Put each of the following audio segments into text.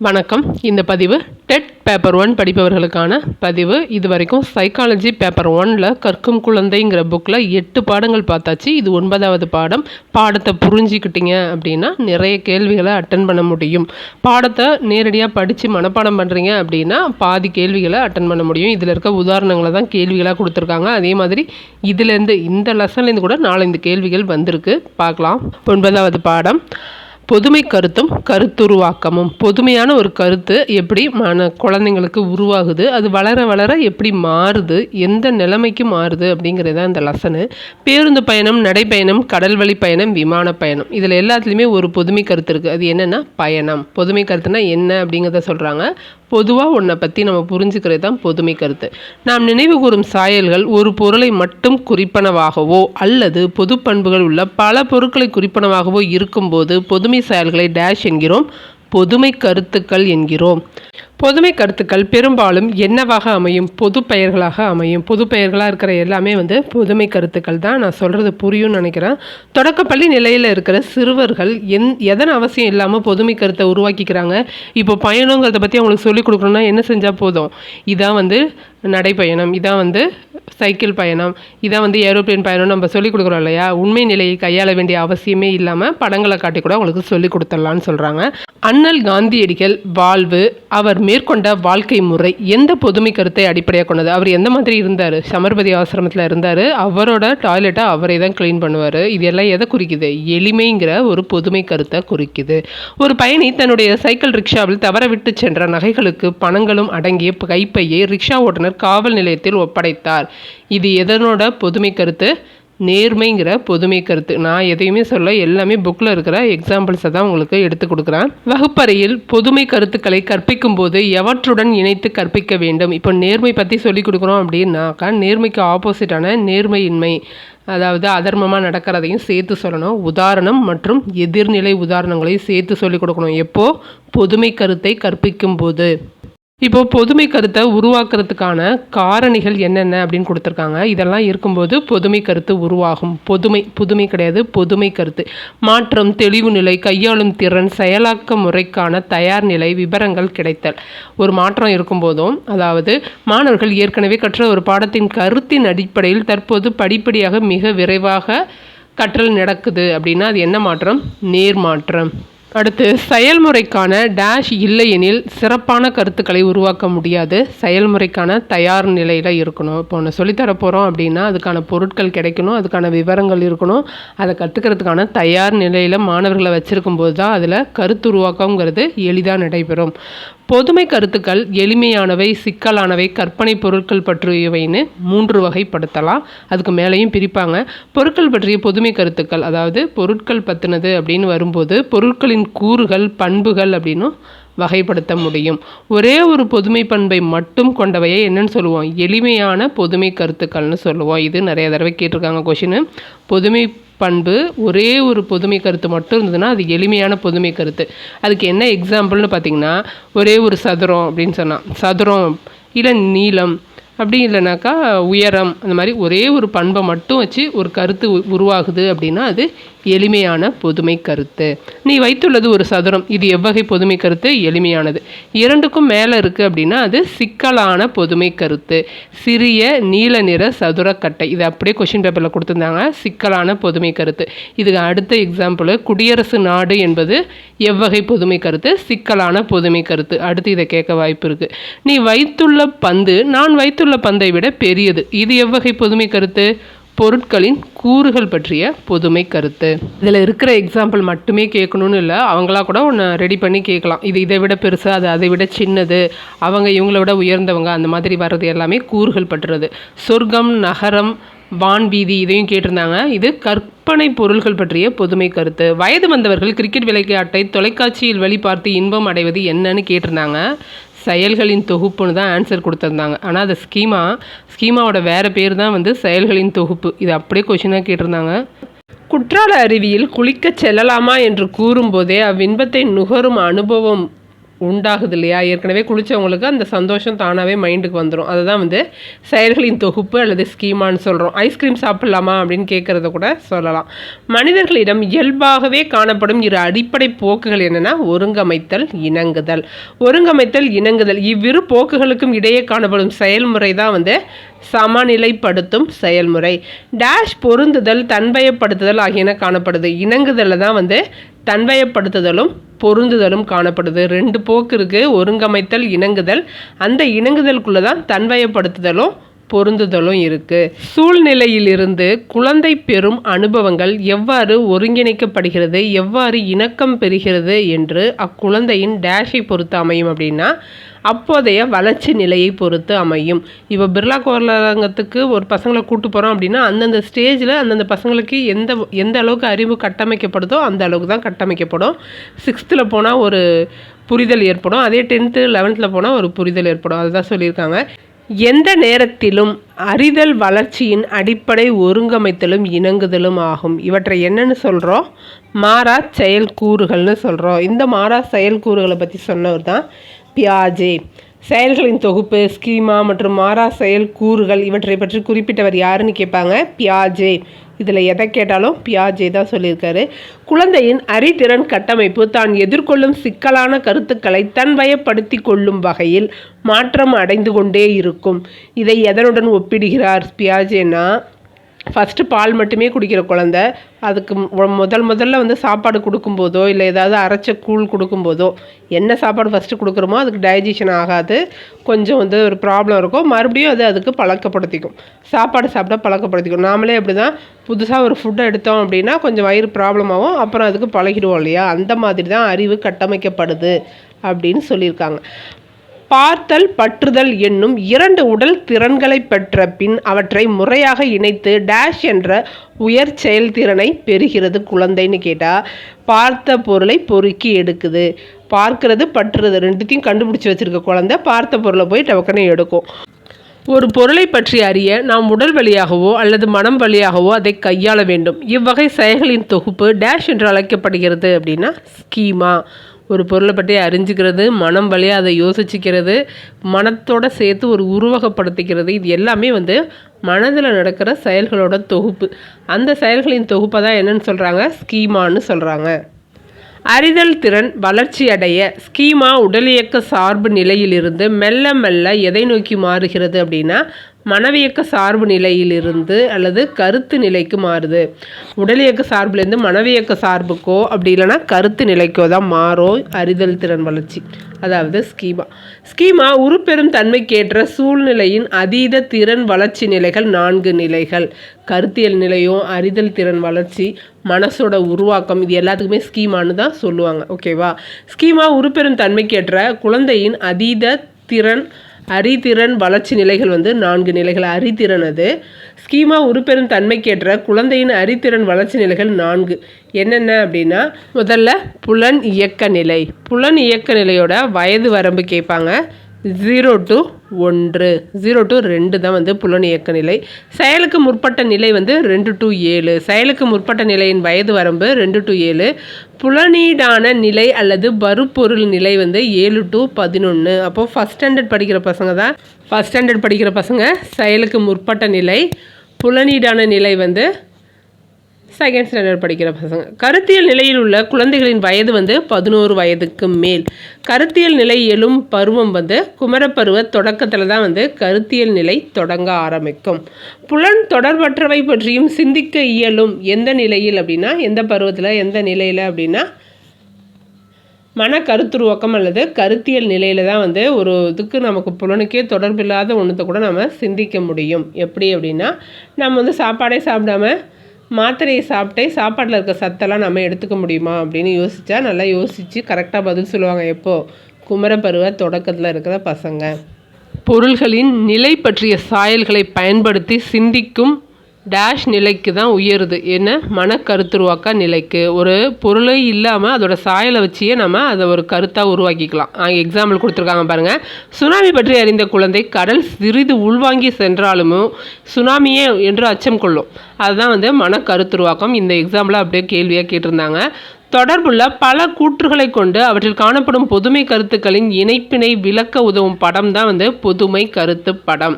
வணக்கம். இந்த பதிவு டெட் பேப்பர் ஒன் படிப்பவர்களுக்கான பதிவு. இது வரைக்கும் சைக்காலஜி பேப்பர் ஒனில் கற்கும் குழந்தைங்கிற புக்கில் எட்டு பாடங்கள் பார்த்தாச்சு. இது ஒன்பதாவது பாடம். பாடத்தை புரிஞ்சிக்கிட்டீங்க அப்படின்னா நிறைய கேள்விகளை அட்டன் பண்ண முடியும். பாடத்தை நேரடியாக படித்து மனப்பாடம் பண்ணுறீங்க அப்படின்னா பாதி கேள்விகளை அட்டன் பண்ண முடியும். இதில் இருக்க உதாரணங்களை தான் கேள்விகளாக கொடுத்துருக்காங்க. அதே மாதிரி இதுலேருந்து இந்த லெசன்லேருந்து கூட நாலஞ்சு கேள்விகள் வந்திருக்கு. பார்க்கலாம். ஒன்பதாவது பாடம். பொதுமை கருத்தும் கருத்துருவாக்கமும். பொதுமையான ஒரு கருத்து எப்படி மன குழந்தைங்களுக்கு உருவாகுது அது வளர வளர எப்படி மாறுது எந்த நிலைமைக்கு மாறுது அப்படிங்கிறது தான் இந்த லெசனு பேருந்து பயணம் நடைப்பயணம் கடல் வழி பயணம் விமான பயணம். இதில் எல்லாத்துலேயுமே ஒரு பொதுமை கருத்து இருக்குது அது என்னென்னா பயணம். பொதுமை கருத்துனா என்ன அப்படிங்கிறத சொல்கிறாங்க பொதுவாக ஒன்றை பற்றி நம்ம புரிஞ்சுக்கிறது தான் பொதுமை கருத்து. நாம் நினைவு கூறும் சாயல்கள் ஒரு பொருளை மட்டும் குறிப்பனவாகவோ அல்லது பொது பண்புகள் உள்ள பல பொருட்களை குறிப்பனவாகவோ இருக்கும்போது பொதுமை சாயல்களை டேஷ் என்கிறோம் பொதுமை கருத்துக்கள் என்கிறோம். பொதுமை கருத்துக்கள் பெரும்பாலும் என்னவாக அமையும்? பொது பெயர்களாக அமையும். பொது பெயர்களாக இருக்கிற எல்லாமே வந்து பொதுமை கருத்துக்கள் தான். நான் சொல்கிறது புரியும்னு நினைக்கிறேன். தொடக்கப்பள்ளி நிலையில் இருக்கிற சிறுவர்கள் எந் எதன் அவசியம் இல்லாமல் பொதுமை கருத்தை உருவாக்கிக்கிறாங்க? இப்போ பயணங்கிறத பற்றி அவங்களுக்கு சொல்லிக் கொடுக்கணுன்னா என்ன செஞ்சால் போதும்? இதான் வந்து நடைப்பயணம். இதான் வந்து சைக்கிள் பயணம். இதான் வந்து ஏரோப்ளேன் பயணம் நம்ம சொல்லிக் கொடுக்குறோம் இல்லையா? உண்மை நிலையை கையாள வேண்டிய அவசியமே இல்லாமல் படங்களை காட்டி கூட அவங்களுக்கு சொல்லிக் கொடுத்துடலான்னு சொல்கிறாங்க அண்ணல் காந்தியடிகள் வாழ்வு அவர் மேற்கொண்ட வாழ்க்கை முறை எந்த பொதுமை கருத்தை அடிப்படையாக கொண்டது? அவர் எந்த மாதிரி இருந்தார்? சமர்பதி ஆசிரமத்தில் இருந்தார். அவரோட டாய்லெட்டை அவரே தான் க்ளீன் பண்ணுவார். இது எல்லாம் எதை குறிக்குது? எளிமைங்கிற ஒரு பொதுமை கருத்தை குறிக்குது. ஒரு பயணி தன்னுடைய சைக்கிள் ரிக்ஷாவில் தவற விட்டு சென்ற நகைகளுக்கு பணங்களும் அடங்கிய கைப்பையை ரிக்ஷா ஓட்டுநர் காவல் நிலையத்தில் ஒப்படைத்தார். இது எதனோட பொதுமை கருத்து? நேர்மைங்கிற பொதுமை கருத்து. நான் எதையுமே சொல்ல எல்லாமே புக்கில் இருக்கிற எக்ஸாம்பிள்ஸை தான் உங்களுக்கு எடுத்து கொடுக்குறேன். வகுப்பறையில் பொதுமை கருத்துக்களை கற்பிக்கும் போது எவற்றுடன் இணைத்து கற்பிக்க வேண்டும்? இப்போ நேர்மை பற்றி சொல்லி கொடுக்குறோம் அப்படின்னாக்கா நேர்மைக்கு ஆப்போசிட்டான நேர்மையின்மை அதாவது அதர்மமாக நடக்கிறதையும் சேர்த்து சொல்லணும். உதாரணம் மற்றும் எதிர்நிலை உதாரணங்களையும் சேர்த்து சொல்லிக் கொடுக்கணும். எப்போது பொதுமை கருத்தை கற்பிக்கும் போது இப்போ பொதுமை கருத்தை உருவாக்குறதுக்கான காரணிகள் என்னென்ன அப்படின்னு கொடுத்துருக்காங்க. இதெல்லாம் இருக்கும்போது பொதுமை கருத்து உருவாகும். பொதுமை புதுமை கிடையாது பொதுமை கருத்து. மாற்றம் தெளிவு நிலை கையாளும் திறன் செயலாக்க முறைக்கான தயார் நிலை விவரங்கள் கிடைத்தல். ஒரு மாற்றம் இருக்கும்போதும் அதாவது மாணவர்கள் ஏற்கனவே கற்ற ஒரு பாடத்தின் கருத்தின் அடிப்படையில் தற்போது படிப்படியாக மிக விரைவாக கற்றல் நடக்குது அப்படின்னா அது என்ன மாற்றம்? நேர்மாற்றம். அடுத்து செயல்முறைக்கான டேஷ் இல்லையெனில் சிறப்பான கருத்துக்களை உருவாக்க முடியாது. செயல்முறைக்கான தயார் நிலையில் இருக்கணும். இப்போ ஒன்று சொல்லித்தர போகிறோம் அப்படின்னா அதுக்கான பொருட்கள் கிடைக்கணும் அதுக்கான விவரங்கள் இருக்கணும். அதை கற்றுக்கிறதுக்கான தயார் நிலையில் மாணவர்களை வச்சுருக்கும் போது தான் அதில் கருத்து உருவாக்கங்கிறது எளிதாக நடைபெறும். பொதுமை கருத்துக்கள் எளிமையானவை சிக்கலானவை கற்பனை பொருட்கள் பற்றியவைன்னு மூன்று வகைப்படுத்தலாம். அதுக்கு மேலேயும் பிரிப்பாங்க. பொருட்கள் பற்றிய பொதுமை கருத்துக்கள் அதாவது பொருட்கள் பற்றினது அப்படின்னு வரும்போது பொருட்களின் கூறுகள் பண்புகள் அப்படின்னும் வகைப்படுத்த முடியும். ஒரே ஒரு பொதுமை பண்பை மட்டும் கொண்டவையை என்னன்னு சொல்லுவோம். எளிமையான பொதுமை கருத்துக்கள்னு சொல்லுவோம். இது நிறைய தடவை கேட்டிருக்காங்க கொஷினு. பொதுமை பண்பு ஒரே ஒரு பொதுமை கருத்து மட்டும் இருந்ததுன்னா அது எளிமையான பொதுமை கருத்து. அதுக்கு என்ன எக்ஸாம்பிள்னு பார்த்தீங்கன்னா ஒரே ஒரு சதுரம் அப்படின்னு சொன்னால் சதுரம் இல்லை நீளம் அப்படி இல்லைனாக்கா உயரம் அந்த மாதிரி ஒரே ஒரு பண்பை மட்டும் வச்சு ஒரு கருத்து உருவாகுது அப்படின்னா அது எளிமையான பொதுமை கருத்து. நீ வைத்துள்ளது ஒரு சதுரம். இது எவ்வகை பொதுமை கருத்து? எளிமையானது. இரண்டுக்கும் மேலே இருக்குது அப்படின்னா அது சிக்கலான பொதுமை கருத்து. சிறிய நீல நிற சதுரக்கட்டை இது அப்படியே கொஷின் பேப்பரில் கொடுத்துருந்தாங்க. சிக்கலான பொதுமை கருத்து. இதுக்கு அடுத்த எக்ஸாம்பிள் குடியரசு நாடு என்பது எவ்வகை பொதுமை கருத்து? சிக்கலான பொதுமை கருத்து. அடுத்து இதை கேட்க வாய்ப்பு இருக்குது நீ வைத்துள்ள பந்து நான் வைத்துள்ள பந்தை விட பெரியது. இது எவ்வகை பொதுமை கருத்து? பொருட்களின் கூறுகள் பற்றிய பொதுமை கருத்து. இதில் இருக்கிற எக்ஸாம்பிள் மட்டுமே கேட்கணும்னு இல்லை அவங்களா கூட ஒன்று ரெடி பண்ணி கேட்கலாம். இது இதை விட பெருசு அது அதை விட சின்னது அவங்க இவங்கள விட உயர்ந்தவங்க அந்த மாதிரி வர்றது எல்லாமே கூறுகள் பற்றுறது சொர்க்கம் நகரம் வான்பீதி இதையும் கேட்டிருந்தாங்க. இது கற்பனை பொருள்கள் பற்றிய பொதுமை கருத்து. வயது வந்தவர்கள் கிரிக்கெட் விளையாட்டை தொலைக்காட்சியில் வெளிப்பார்த்து இன்பம் அடைவது என்னன்னு கேட்டிருந்தாங்க. செயல்களின் தொகுப்புன்னு தான் ஆன்சர் கொடுத்துருந்தாங்க. ஆனால் அது ஸ்கீமா ஸ்கீமாவோட வேறு பேர் தான் வந்து செயல்களின் தொகுப்பு. இது அப்படியே கொஷினாக கேட்டிருந்தாங்க. குற்றால அருவியில் குளிக்கச் செல்லலாமா என்று கூறும்போதே அவ்வின்பத்தை நுகரும் அனுபவம் உண்டாகுது இல்லையா ஏற்கனவே குளித்தவங்களுக்கு அந்த சந்தோஷம் தானாகவே மைண்டுக்கு வந்துடும் அதுதான் வந்து செயல்களின் தொகுப்பு அல்லது ஸ்கீமான்னு சொல்கிறோம் ஐஸ்கிரீம் சாப்பிட்லாமா அப்படின்னு கேட்குறத கூட சொல்லலாம். மனிதர்களிடம் இயல்பாகவே காணப்படும் இரு அடிப்படை போக்குகள் என்னென்னா ஒருங்கமைத்தல் இணங்குதல். ஒருங்கமைத்தல் இணங்குதல். இவ்விரு போக்குகளுக்கும் இடையே காணப்படும் செயல்முறை தான் வந்து சமநிலைப்படுத்தும் செயல்முறை. டேஷ் பொருந்துதல் தன்வயப்படுத்துதல் ஆகியன காணப்படுது. இணங்குதலில் தான் வந்து தன்வயப்படுத்துதலும் பொருந்துதலும் காணப்படுது. ரெண்டு போக்கு இருக்குது ஒருங்கமைத்தல் இணங்குதல். அந்த இணங்குதலுக்குள்ளே தான் தன்வயப்படுத்துதலும் பொருந்துதலும் இருக்குது சூழ்நிலையிலிருந்து குழந்தை பெறும் அனுபவங்கள் எவ்வாறு ஒருங்கிணைக்கப்படுகிறது எவ்வாறு இணக்கம் பெறுகிறது என்று அக்குழந்தையின் டேஷை பொறுத்து அமையும் அப்படின்னா அப்போதைய வளர்ச்சி நிலையை பொறுத்து அமையும். இப்போ பிர்லா கோரலரங்கத்துக்கு ஒரு பசங்களை கூட்டு போகிறோம் அப்படின்னா அந்தந்த ஸ்டேஜில் அந்தந்த பசங்களுக்கு எந்த எந்த அளவுக்கு அறிவு கட்டமைக்கப்படுதோ அந்த அளவுக்கு தான் கட்டமைக்கப்படும். சிக்ஸ்த்தில் போனால் ஒரு புரிதல் ஏற்படும். அதே டென்த்து லெவன்த்தில் போனால் ஒரு புரிதல் ஏற்படும். அதுதான் சொல்லியிருக்காங்க. எந்த நேரத்திலும் அறிதல் வளர்ச்சியின் அடிப்படை ஒருங்கமைத்தலும் இணங்குதலும் ஆகும். இவற்றை என்னன்னு சொல்கிறோம் மாறா செயல்கூறுகள்னு சொல்கிறோம் இந்த மாறா செயல்கூறுகளை பற்றி சொன்னவர் தான் பியாஜே. செயல்களின் தொகுப்பு ஸ்கீமா மற்றும் மாறா செயல் கூறுகள் இவற்றை பற்றி குறிப்பிட்டவர் யாருன்னு கேட்பாங்க? பியாஜே. இதில் எதை கேட்டாலும் பியாஜே தான் சொல்லியிருக்காரு. குழந்தையின் அறிதிறன் கட்டமைப்பு தான் எதிர்கொள்ளும் சிக்கலான கருத்துக்களை தன்வயப்படுத்தி கொள்ளும் வகையில் மாற்றம் அடைந்து கொண்டே இருக்கும். இதை எதனுடன் ஒப்பிடுகிறார் பியாஜேனா? ஃபஸ்ட்டு பால் மட்டுமே குடிக்கிற குழந்த அதுக்கு முதல் முதல்ல வந்து சாப்பாடு கொடுக்கும்போதோ இல்லை ஏதாவது அரைச்ச கூழ் கொடுக்கும்போதோ என்ன சாப்பாடு ஃபஸ்ட்டு கொடுக்குறோமோ அதுக்கு டைஜஷன் ஆகாது. கொஞ்சம் வந்து ஒரு ப்ராப்ளம் இருக்கும். மறுபடியும் அது அதுக்கு பழக்கப்படுத்திக்கும். சாப்பாடு சாப்பிட பழக்கப்படுத்திக்கும். நாமளே அப்படி தான் புதுசாக ஒரு ஃபுட்டை எடுத்தோம் அப்படின்னா கொஞ்சம் வயிறு ப்ராப்ளம் ஆகும். அப்புறம் அதுக்கு பழகிடுவோம் இல்லையா? அந்த மாதிரி தான் அறிவு கட்டமைக்கப்படுது அப்படின்னு சொல்லியிருக்காங்க. பார்த்தல் பற்றுதல் என்னும் இரண்டு உடல் திறன்களை பெற்ற பின் அவற்றை முறையாக இணைத்து டேஷ் என்ற உயர் செயல்திறனை பெறுகிறது குழந்தைன்னு கேட்டால் பார்த்த பொருளை பொறுக்கி எடுக்குது. பார்க்கறது பற்றுறது ரெண்டுத்தையும் கண்டுபிடிச்சி வச்சுருக்க குழந்தை பார்த்த பொருளை போய் டவக்கனை எடுக்கும். ஒரு பொருளை பற்றி அறிய நாம் உடல் வழியாகவோ அல்லது மனம் வழியாகவோ அதை கையாள வேண்டும். இவ்வகை செயல்களின் தொகுப்பு டேஷ் என்று அழைக்கப்படுகிறது அப்படின்னா ஸ்கீமா ஒரு பொருளை பற்றி அறிஞ்சிக்கிறது மனம் வழியாக அதை யோசிச்சுக்கிறது மனத்தோடு சேர்த்து ஒரு உருவகப்படுத்திக்கிறது. இது எல்லாமே வந்து மனதில் நடக்கிற செயல்களோட தொகுப்பு. அந்த செயல்களின் தொகுப்பை தான் என்னென்னு சொல்கிறாங்க ஸ்கீமான்னு சொல்கிறாங்க அறிதல் திறன் வளர்ச்சி அடைய ஸ்கீமா உடலியக்க சார்பு நிலையிலிருந்து மெல்ல மெல்ல எதை நோக்கி மாறுகிறது அப்படின்னா மனவியக்க சார்பு நிலையிலிருந்து அல்லது கருத்து நிலைக்கு மாறுது. உடல் இயக்க சார்புலேருந்து மனவியக்க சார்புக்கோ அப்படி இல்லைன்னா கருத்து நிலைக்கோ தான் மாறும் அறிதல் திறன் வளர்ச்சி. அதாவது ஸ்கீமா. ஸ்கீமா உருப்பெரும் தன்மைக்கேற்ற சூழ்நிலையின் அதீத திறன் வளர்ச்சி நிலைகள் நான்கு நிலைகள். கருத்தியல் நிலையும் அறிதல் திறன் வளர்ச்சி மனசோட உருவாக்கம் இது எல்லாத்துக்குமே ஸ்கீமானு தான் சொல்லுவாங்க. ஓகேவா? ஸ்கீமா உருப்பெரும் தன்மைக்கேற்ற குழந்தையின் அதீத திறன் அறிதிறன் வளர்ச்சி நிலைகள் வந்து நான்கு நிலைகள். அறிதிறன் அது. ஸ்கீமா உருப்பெரும் தன்மைக்கேற்ற குழந்தையின் அறிதிறன் வளர்ச்சி நிலைகள் நான்கு. என்னென்ன அப்படின்னா முதல்ல புலன் இயக்க நிலை. புலன் இயக்க நிலையோட வயது வரம்பு கேட்பாங்க. ஜீரோ டு ஒன்று. ஜீரோ டு ரெண்டு தான் வந்து புலன் இயக்க நிலை. செயலுக்கு முற்பட்ட நிலை வந்து ரெண்டு டு ஏழு. செயலுக்கு முற்பட்ட நிலையின் வயது வரம்பு ரெண்டு டு ஏழு. புலனீடான நிலை அல்லது பருப்பொருள் நிலை வந்து ஏழு டு பதினொன்று அப்போது ஃபஸ்ட் ஸ்டாண்டர்ட் படிக்கிற பசங்க தான் ஃபஸ்ட் ஸ்டாண்டர்ட் படிக்கிற பசங்க செயலுக்கு முற்பட்ட நிலை புலனீடான நிலை வந்து செகண்ட் ஸ்டாண்டர்ட் படிக்கிற பசங்க. கருத்தியல் நிலையில் உள்ள குழந்தைகளின் வயது வந்து பதினோரு வயதுக்கு மேல். கருத்தியல் நிலை எழும் பருவம் வந்து குமரப்பருவ தொடக்கத்தில் தான் வந்து கருத்தியல் நிலை தொடங்க ஆரம்பிக்கும். புலன் தொடர்பற்றவை பற்றியும் சிந்திக்க இயலும். எந்த நிலையில் அப்படின்னா எந்த பருவத்தில் எந்த நிலையில் அப்படின்னா மன கருத்துருவக்கம் அல்லது கருத்தியல் நிலையில் தான் வந்து ஒரு இதுக்கு நமக்கு புலனுக்கே தொடர்பில்லாத ஒன்றத்தை கூட நம்ம சிந்திக்க முடியும். எப்படி அப்படின்னா நம்ம வந்து சாப்பாடே சாப்பிடாம மாத்திரையை சாப்பிட்டே சாப்பாட்டில் இருக்க சத்தெல்லாம் நம்ம எடுத்துக்க முடியுமா அப்படின்னு யோசித்தா நல்லா யோசித்து கரெக்டாக பதில் சொல்லுவாங்க எப்போது குமரப்பருவ தொடக்கத்தில் இருக்கிற பசங்க. பொருள்களின் நிலை பற்றிய சாயல்களை பயன்படுத்தி சிந்திக்கும் டேஷ் நிலைக்கு தான் உயருது. என்ன? மன கருத்துருவாக்க நிலைக்கு. ஒரு பொருளே இல்லாமல் அதோட சாயலை வச்சியே நம்ம அதை ஒரு கருத்தாக உருவாக்கிக்கலாம். எக்ஸாம்பிள் கொடுத்துருக்காங்க பாருங்கள் சுனாமி பற்றி அறிந்த குழந்தை கடல் சிறிது உள்வாங்கி சென்றாலும் சுனாமியே என்று அச்சம் கொள்ளும். அதுதான் வந்து மன கருத்துருவாக்கம் இந்த எக்ஸாம்பிளாக அப்படியே கேள்வியாக கேட்டிருந்தாங்க. தொடர்புள்ள பல கூற்றுகளை கொண்டு அவற்றில் காணப்படும் பொதுமை கருத்துக்களின் இணைப்பினை விளக்க உதவும் படம் தான் வந்து பொதுமை கருத்து படம்.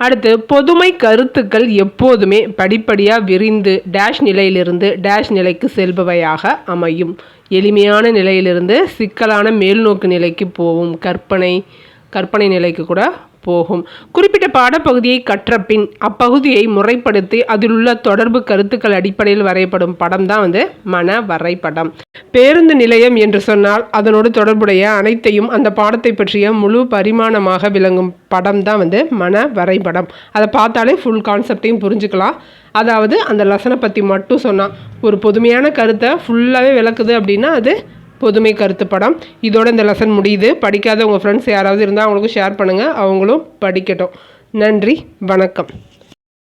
அடுத்து பொதுமை கருத்துக்கள் எப்போதுமே படிப்படியாக விரிந்து டேஷ் நிலையிலிருந்து டேஷ் நிலைக்கு செல்பவையாக அமையும். எளிமையான நிலையிலிருந்து சிக்கலான மேல்நோக்கு நிலைக்கு போகும் கற்பனை கற்பனை நிலைக்கு கூட போகும். குறிப்பிட்ட பாடப்பகுதியை கற்ற பின் அப்பகுதியை முறைப்படுத்தி அதில் உள்ள தொடர்பு கருத்துக்கள் அடிப்படையில் வரையப்படும் படம் தான் வந்து மன வரைபடம். பேருந்து நிலையம் என்று சொன்னால் அதனோடு தொடர்புடைய அனைத்தையும் அந்த பாடத்தை பற்றிய முழு பரிமாணமாக விளங்கும் படம் தான் வந்து மன வரைபடம். அதை பார்த்தாலே ஃபுல் கான்செப்டையும் புரிஞ்சுக்கலாம். அதாவது அந்த லசனை பற்றி மட்டும் சொன்னால் ஒரு பொதுமையான கருத்தை ஃபுல்லாகவே விளக்குது அப்படின்னா அது பொதுமை கருத்து படம். இதோட இந்த லெசன் முடியுது. படிக்காத உங்கள் ஃப்ரெண்ட்ஸ் யாராவது இருந்தால் அவங்களுக்கும் ஷேர் பண்ணுங்கள் அவங்களும் படிக்கட்டும். நன்றி. வணக்கம்.